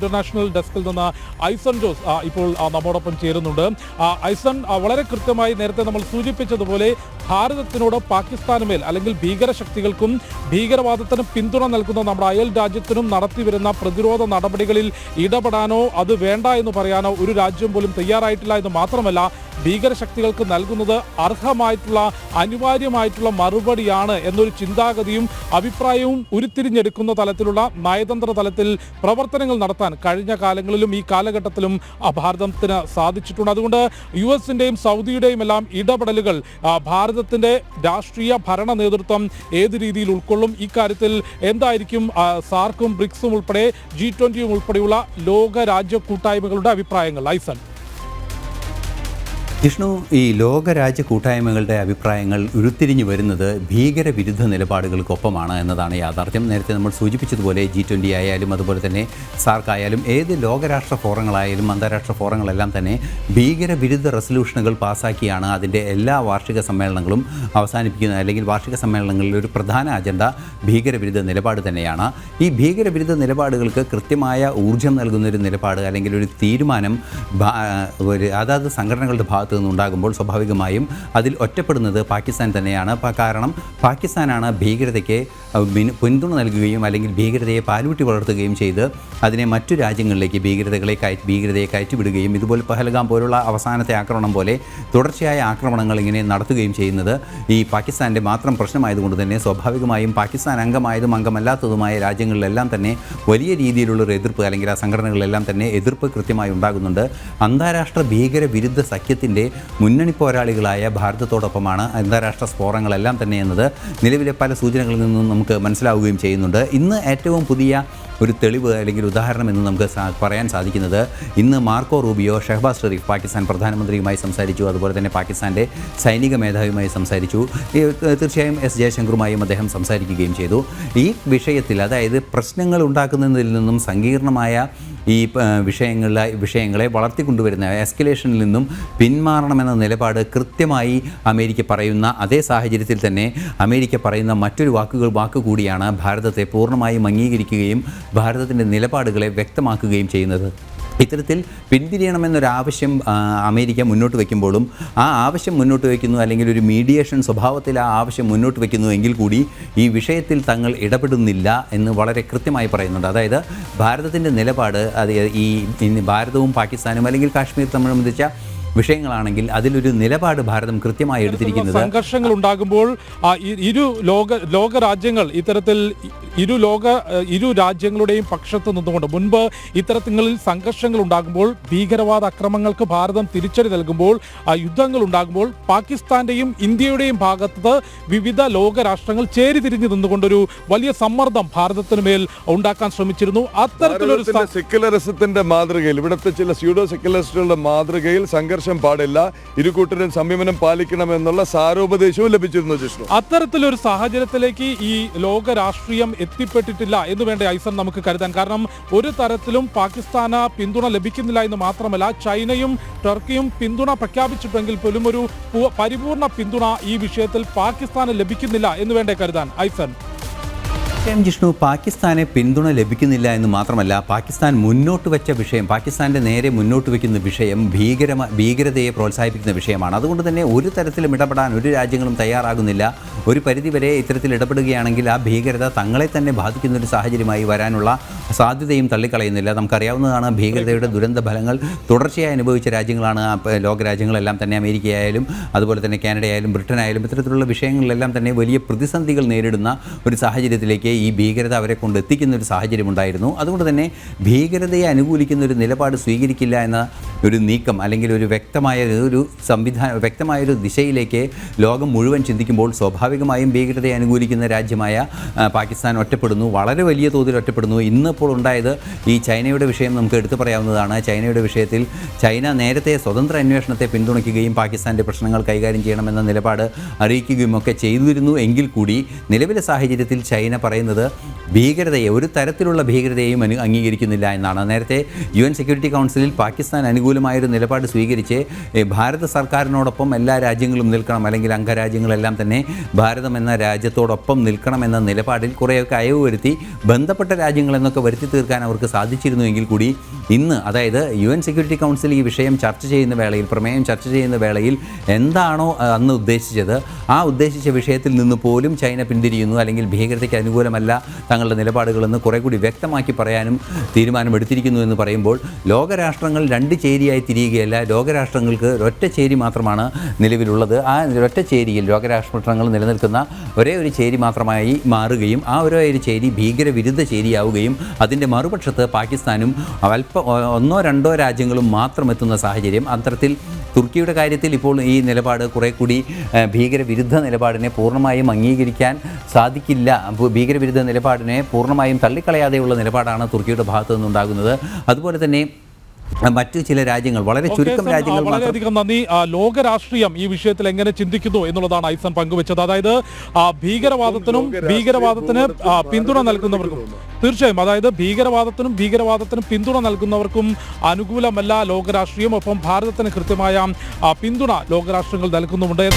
International ഡെസ്കിൽ നിന്ന് ഐസൺ ജോസ് ഇപ്പോൾ നമ്മോടൊപ്പം ചേരുന്നുണ്ട്. ഐസൺ വളരെ കൃത്യമായി നേരത്തെ നമ്മൾ സൂചിപ്പിച്ചതുപോലെ ഭാരതത്തിനോട് പാകിസ്ഥാനുമേൽ അല്ലെങ്കിൽ ഭീകരശക്തികൾക്കും ഭീകരവാദത്തിനും പിന്തുണ നൽകുന്ന നമ്മുടെ അയൽ രാജ്യത്തിനും നടത്തിവരുന്ന പ്രതിരോധ നടപടികളിൽ ഇടപെടാനോ അത് വേണ്ട എന്ന് പറയാനോ ഒരു രാജ്യം പോലും തയ്യാറായിട്ടില്ല എന്ന് മാത്രമല്ല ഭീകരശക്തികൾക്ക് നൽകുന്നത് അർഹമായിട്ടുള്ള അനിവാര്യമായിട്ടുള്ള മറുപടിയാണ് എന്നൊരു ചിന്താഗതിയും അഭിപ്രായവും ഉരുത്തിരിഞ്ഞെടുക്കുന്ന തലത്തിലുള്ള നയതന്ത്ര തലത്തിൽ പ്രവർത്തനങ്ങൾ നടത്താൻ കഴിഞ്ഞ കാലങ്ങളിലും ഈ കാലഘട്ടത്തിലും ഭാരതത്തിന് സാധിച്ചിട്ടുണ്ട്. അതുകൊണ്ട് യു എസിന്റെയും സൗദിയുടെയും എല്ലാം ഇടപെടലുകൾ ഭാരതത്തിന്റെ രാഷ്ട്രീയ ഭരണ നേതൃത്വം ഏത് രീതിയിൽ ഉൾക്കൊള്ളും ഇക്കാര്യത്തിൽ എന്തായിരിക്കും സാർക്കും ബ്രിക്സും ഉൾപ്പെടെ ജി ട്വന്റിയും ഉൾപ്പെടെയുള്ള ലോക രാജ്യ കൂട്ടായ്മകളുടെ അഭിപ്രായങ്ങൾ. ഐസൻ വിഷ്ണു ഈ ലോകരാജ്യ കൂട്ടായ്മകളുടെ അഭിപ്രായങ്ങൾ ഉരുത്തിരിഞ്ഞു വരുന്നത് ഭീകരവിരുദ്ധ നിലപാടുകൾക്കൊപ്പമാണ് എന്നതാണ് യാഥാർത്ഥ്യം. നേരത്തെ നമ്മൾ സൂചിപ്പിച്ചതുപോലെ ജി ട്വന്റി ആയാലും അതുപോലെ തന്നെ സാർക്ക് ആയാലും ഏത് ലോകരാഷ്ട്ര ഫോറങ്ങളായാലും അന്താരാഷ്ട്ര ഫോറങ്ങളെല്ലാം തന്നെ ഭീകരവിരുദ്ധ റെസൊല്യൂഷനുകൾ പാസ്സാക്കിയാണ് അതിന്റെ എല്ലാ വാർഷിക സമ്മേളനങ്ങളും അവസാനിപ്പിക്കുന്നത് അല്ലെങ്കിൽ വാർഷിക സമ്മേളനങ്ങളിൽ ഒരു പ്രധാന അജണ്ട ഭീകരവിരുദ്ധ നിലപാട് തന്നെയാണ്. ഈ ഭീകരവിരുദ്ധ നിലപാടുകൾക്ക് കൃത്യമായ ഊർജം നൽകുന്ന ഒരു നിലപാട് അല്ലെങ്കിൽ ഒരു തീരുമാനം ഒരു അതാത് സംഘടനകളുടെ ഭാഗത്തു നിന്നുണ്ടാകുമ്പോൾ സ്വാഭാവികമായും അതിൽ ഒറ്റപ്പെടുന്നത് പാകിസ്ഥാൻ തന്നെയാണ്. കാരണം പാകിസ്ഥാനാണ് ഭീകരതയ്ക്ക് പിന്തുണ നൽകുകയും അല്ലെങ്കിൽ ഭീകരതയെ പാലൂട്ടി വളർത്തുകയും ചെയ്ത് അതിനെ മറ്റു രാജ്യങ്ങളിലേക്ക് ഭീകരതകളെ കയറ്റി ഭീകരതയെ കയറ്റിവിടുകയും ഇതുപോലെ പഹൽഗാം പോലുള്ള അവസാനത്തെ ആക്രമണം പോലെ തുടർച്ചയായ ആക്രമണങ്ങൾ ഇങ്ങനെ നടത്തുകയും ചെയ്യുന്നത് ഈ പാകിസ്ഥാന്റെ മാത്രം പ്രശ്നമായതുകൊണ്ട് തന്നെ സ്വാഭാവികമായും പാകിസ്ഥാൻ അംഗമായതും അംഗമല്ലാത്തതുമായ രാജ്യങ്ങളിലെല്ലാം തന്നെ വലിയ രീതിയിലുള്ളൊരു എതിർപ്പ് അല്ലെങ്കിൽ ആ സംഘടനകളിലെല്ലാം തന്നെ എതിർപ്പ് കൃത്യമായി ഉണ്ടാകുന്നുണ്ട്. അന്താരാഷ്ട്ര ഭീകര വിരുദ്ധ സഖ്യത്തിന്റെ മുന്നണി പോരാളികളായ ഭാരതത്തോടൊപ്പമാണ് അന്താരാഷ്ട്ര സ്ഫോറങ്ങളെല്ലാം തന്നെ എന്നത്. നിലവിലെ പല സൂചനകളിൽ നിന്നും നമുക്ക് മനസ്സിലാവുകയും ചെയ്യുന്നുണ്ട്. ഇന്ന് ഏറ്റവും പുതിയ ഒരു തെളിവ് അല്ലെങ്കിൽ ഉദാഹരണം എന്ന് നമുക്ക് പറയാൻ സാധിക്കുന്നത് ഇന്ന് മാർക്കോ റൂബിയോ ഷെഹബാസ് ഷെറീഫ് പാകിസ്ഥാൻ പ്രധാനമന്ത്രിയുമായി സംസാരിച്ചു. അതുപോലെ തന്നെ പാകിസ്ഥാന്റെ സൈനിക മേധാവിയുമായി സംസാരിച്ചു. തീർച്ചയായും എസ് ജയശങ്കറുമായും അദ്ദേഹം സംസാരിക്കുകയും ചെയ്തു. ഈ വിഷയത്തിൽ അതായത് പ്രശ്നങ്ങൾ ഉണ്ടാക്കുന്നതിൽ നിന്നും സങ്കീർണമായ ഈ വിഷയങ്ങളെ വിഷയങ്ങളിലെ വിഷയങ്ങളെ വളർത്തിക്കൊണ്ടുവരുന്ന എസ്കലേഷനിൽ നിന്നും പിന്മാറണമെന്ന നിലപാട് കൃത്യമായി അമേരിക്ക പറയുന്ന അതേ സാഹചര്യത്തിൽ തന്നെ അമേരിക്ക പറയുന്ന മറ്റൊരു വാക്കുകൾ വാക്ക് കൂടിയാണ് ഭാരതത്തെ പൂർണമായും അംഗീകരിക്കുകയും ഭാരതത്തിന്റെ നിലപാടുകളെ വ്യക്തമാക്കുകയും ചെയ്യുന്നത്. ഇത്തരത്തിൽ പിന്തിരിയണമെന്നൊരാവശ്യം അമേരിക്ക മുന്നോട്ട് വയ്ക്കുമ്പോഴും ആ ആവശ്യം മുന്നോട്ട് വയ്ക്കുന്നു അല്ലെങ്കിൽ ഒരു മീഡിയേഷൻ സ്വഭാവത്തിൽ ആ ആവശ്യം മുന്നോട്ട് വയ്ക്കുന്നു എങ്കിൽ കൂടി ഈ വിഷയത്തിൽ തങ്ങൾ ഇടപെടുന്നില്ല എന്ന് വളരെ കൃത്യമായി പറയുന്നുണ്ട്. അതായത് ഭാരതത്തിന്റെ നിലപാട് അത് ഈ ഭാരതവും പാകിസ്ഥാനും അല്ലെങ്കിൽ കാശ്മീർ സംബന്ധിച്ച വിഷയങ്ങളാണെങ്കിൽ അതിലൊരു നിലപാട് ഭാരതം കൃത്യമായി എടുത്തിരിക്കുന്നത് സംഘർഷങ്ങൾ ഉണ്ടാകുമ്പോൾ ഇരു ലോക ലോക രാജ്യങ്ങൾ ഇത്തരത്തിൽ ഇരു ലോക ഇരു രാജ്യങ്ങളുടെയും പക്ഷത്ത് നിന്നുകൊണ്ട് മുൻപ് ഇത്തരത്തിൽ സംഘർഷങ്ങൾ ഉണ്ടാകുമ്പോൾ ഭീകരവാദ അക്രമങ്ങൾക്ക് ഭാരതം തിരിച്ചടി നൽകുമ്പോൾ ആ, യുദ്ധങ്ങൾ ഉണ്ടാകുമ്പോൾ പാകിസ്ഥാന്റെയും ഇന്ത്യയുടെയും ഭാഗത്ത് വിവിധ ലോക രാഷ്ട്രങ്ങൾ ചേരി തിരിഞ്ഞു നിന്നുകൊണ്ടൊരു വലിയ സമ്മർദ്ദം ഭാരതത്തിന് മേൽ ഉണ്ടാക്കാൻ ശ്രമിച്ചിരുന്നു. അത്തരത്തിലൊരു സെക്യുലറിസത്തിന്റെ മാതൃകയിൽ ഇവിടുത്തെ ചില സ്യൂഡോ സെക്യുലറിസ്റ്റുകളുടെ മാതൃകയിൽ സംഘർഷം പാടില്ല. ഇരുകൂട്ടരും സംയമനം പാലിക്കണമെന്നുള്ള സാരോപദേശവും ലഭിച്ചിരുന്നു ജിഷ്ണു. അത്തരത്തിലൊരു സാഹചര്യത്തിലേക്ക് ഈ ലോക രാഷ്ട്രീയം എത്തിപ്പെട്ടിട്ടില്ല എന്ന് വേണ്ട ഐസൻ നമുക്ക് കരുതാൻ. കാരണം ഒരു തരത്തിലും പാകിസ്ഥാന് പിന്തുണ ലഭിക്കുന്നില്ല എന്ന് മാത്രമല്ല ചൈനയും ടർക്കിയും പിന്തുണ പ്രഖ്യാപിച്ചിട്ടെങ്കിൽ പോലും ഒരു പരിപൂർണ പിന്തുണ ഈ വിഷയത്തിൽ പാകിസ്ഥാന് ലഭിക്കുന്നില്ല എന്ന് വേണ്ടേ കരുതാൻ ഐസൻ എം ജിഷ്ണു പാകിസ്ഥാനെ പിന്തുണ ലഭിക്കുന്നില്ല എന്ന് മാത്രമല്ല പാകിസ്ഥാൻ മുന്നോട്ട് വെച്ച വിഷയം പാകിസ്ഥാന്റെ നേരെ മുന്നോട്ട് വയ്ക്കുന്ന വിഷയം ഭീകര ഭീകരതയെ പ്രോത്സാഹിപ്പിക്കുന്ന വിഷയമാണ്. അതുകൊണ്ട് തന്നെ ഒരു തരത്തിലും ഇടപെടാൻ ഒരു രാജ്യങ്ങളും തയ്യാറാകുന്നില്ല. ഒരു പരിധിവരെ ഇത്തരത്തിൽ ഇടപെടുകയാണെങ്കിൽ ആ ഭീകരത തങ്ങളെ തന്നെ ബാധിക്കുന്ന ഒരു സാഹചര്യമായി വരാനുള്ള സാധ്യതയും തള്ളിക്കളയുന്നില്ല. നമുക്കറിയാവുന്നതാണ് ഭീകരതയുടെ ദുരന്ത ഫലങ്ങൾ തുടർച്ചയായി അനുഭവിച്ച രാജ്യങ്ങളാണ്. ലോകരാജ്യങ്ങളെല്ലാം തന്നെ അമേരിക്കയായാലും അതുപോലെ തന്നെ കാനഡയായാലും ബ്രിട്ടനായാലും ഇത്തരത്തിലുള്ള വിഷയങ്ങളിലെല്ലാം തന്നെ വലിയ പ്രതിസന്ധികൾ നേരിടുന്ന ഒരു സാഹചര്യത്തിലേക്ക് ഈ ഭീകരത അവരെ കൊണ്ട് എത്തിക്കുന്ന ഒരു സാഹചര്യം ഉണ്ടായിരുന്നു അതുകൊണ്ട് തന്നെ ഭീകരതയെ അനുകൂലിക്കുന്ന ഒരു നിലപാട് സ്വീകരിക്കില്ല എന്ന ഒരു നീക്കം അല്ലെങ്കിൽ ഒരു വ്യക്തമായ ഒരു സംവിധാന വ്യക്തമായ ഒരു ദിശയിലേക്ക് ലോകം മുഴുവൻ ചിന്തിക്കുമ്പോൾ സ്വാഭാവികമായും ഭീകരതയെ അനുകൂലിക്കുന്ന രാജ്യമായ പാകിസ്ഥാൻ ഒറ്റപ്പെടുന്നു. വളരെ വലിയ തോതിൽ ഒറ്റപ്പെടുന്നു. ഇന്നിപ്പോൾ ഉണ്ടായത് ഈ ചൈനയുടെ വിഷയം നമുക്ക് എടുത്തു പറയാവുന്നതാണ്. ചൈനയുടെ വിഷയത്തിൽ ചൈന നേരത്തെ സ്വതന്ത്ര അന്വേഷണത്തെ പിന്തുണയ്ക്കുകയും പാകിസ്ഥാന്റെ പ്രശ്നങ്ങൾ കൈകാര്യം ചെയ്യണമെന്ന നിലപാട് അറിയിക്കുകയും ഒക്കെ ചെയ്തിരുന്നു. എങ്കിൽ കൂടി നിലവിലെ സാഹചര്യത്തിൽ ചൈന പറയുന്നത് ഭീകരതയെ ഒരു തരത്തിലുള്ള ഭീകരതയെയും അനു അംഗീകരിക്കുന്നില്ല എന്നാണ്. നേരത്തെ യു എൻ സെക്യൂരിറ്റി കൗൺസിലിൽ പാകിസ്ഥാൻ അനുകൂലമായൊരു നിലപാട് സ്വീകരിച്ച് ഭാരത സർക്കാരിനോടൊപ്പം എല്ലാ രാജ്യങ്ങളും നിൽക്കണം അല്ലെങ്കിൽ അംഗരാജ്യങ്ങളെല്ലാം തന്നെ ഭാരതം എന്ന രാജ്യത്തോടൊപ്പം നിൽക്കണമെന്ന നിലപാടിൽ കുറേയൊക്കെ അയവ് വരുത്തി ബന്ധപ്പെട്ട രാജ്യങ്ങളെന്നൊക്കെ വരുത്തി തീർക്കാൻ അവർക്ക് സാധിച്ചിരുന്നുവെങ്കിൽ കൂടി ഇന്ന് അതായത് യു എൻ സെക്യൂരിറ്റി കൗൺസിൽ ഈ വിഷയം ചർച്ച ചെയ്യുന്ന വേളയിൽ പ്രമേയം ചർച്ച ചെയ്യുന്ന വേളയിൽ എന്താണോ അന്ന് ഉദ്ദേശിച്ചത് ആ ഉദ്ദേശിച്ച വിഷയത്തിൽ നിന്ന് പോലും ചൈന പിന്തിരിയുന്നു അല്ലെങ്കിൽ ഭീകരതയ്ക്ക് അനുകൂലമല്ല തങ്ങളുടെ നിലപാടുകളെന്ന് കുറേ കൂടി വ്യക്തമാക്കി പറയാനും തീരുമാനമെടുത്തിരിക്കുന്നു എന്ന് പറയുമ്പോൾ ലോകരാഷ്ട്രങ്ങൾ രണ്ട് ചേരിയായി തിരിയുകയല്ല ലോകരാഷ്ട്രങ്ങൾക്ക് ഒറ്റ ചേരി മാത്രമാണ് നിലവിലുള്ളത്. ആ ഒറ്റ ചേരിയിൽ ലോകരാഷ്ട്രങ്ങൾ നിലനിൽക്കുന്ന ഒരേ ഒരു ചേരി മാത്രമായി മാറുകയും ആ ഒരേ ഒരു ചേരി ഭീകരവിരുദ്ധ ചേരിയാവുകയും അതിന്റെ മറുപക്ഷത്ത് പാകിസ്ഥാനും അല്പ ഒന്നോ രണ്ടോ രാജ്യങ്ങളും മാത്രം എത്തുന്ന സാഹചര്യം. അത്തരത്തിൽ തുർക്കിയുടെ കാര്യത്തിൽ ഇപ്പോൾ ഈ നിലപാട് കുറേ കൂടി ഭീകരവിരുദ്ധ നിലപാടിനെ പൂർണമായും അംഗീകരിക്കാൻ സാധിക്കില്ല. ഭീകരവിരുദ്ധ നിലപാടിനെ പൂർണമായും തള്ളിക്കളയാതെയുള്ള നിലപാടാണ് തുർക്കിയുടെ ഭാഗത്തു നിന്നുണ്ടാകുന്നത് അതുപോലെ തന്നെ മറ്റു ചില രാജ്യങ്ങൾ വളരെ ചുരുക്കം രാജ്യങ്ങൾ മാത്രം വളരെയധികം നന്ദി. ആ, ലോകരാഷ്ട്രീയം ഈ വിഷയത്തിൽ എങ്ങനെ ചിന്തിക്കുന്നു എന്നുള്ളതാണ് ഐസൻ പങ്കുവച്ചത്. അതായത് ഭീകരവാദത്തിനും ഭീകരവാദത്തിന് പിന്തുണ നൽകുന്നവർക്കും തീർച്ചയായും അതായത് ഭീകരവാദത്തിനും ഭീകരവാദത്തിനും പിന്തുണ നൽകുന്നവർക്കും അനുകൂലമല്ല ലോകരാഷ്ട്രീയം. ഒപ്പം ഭാരതത്തിന് കൃത്യമായ പിന്തുണ ലോകരാഷ്ട്രങ്ങൾ നൽകുന്നുമുണ്ട്.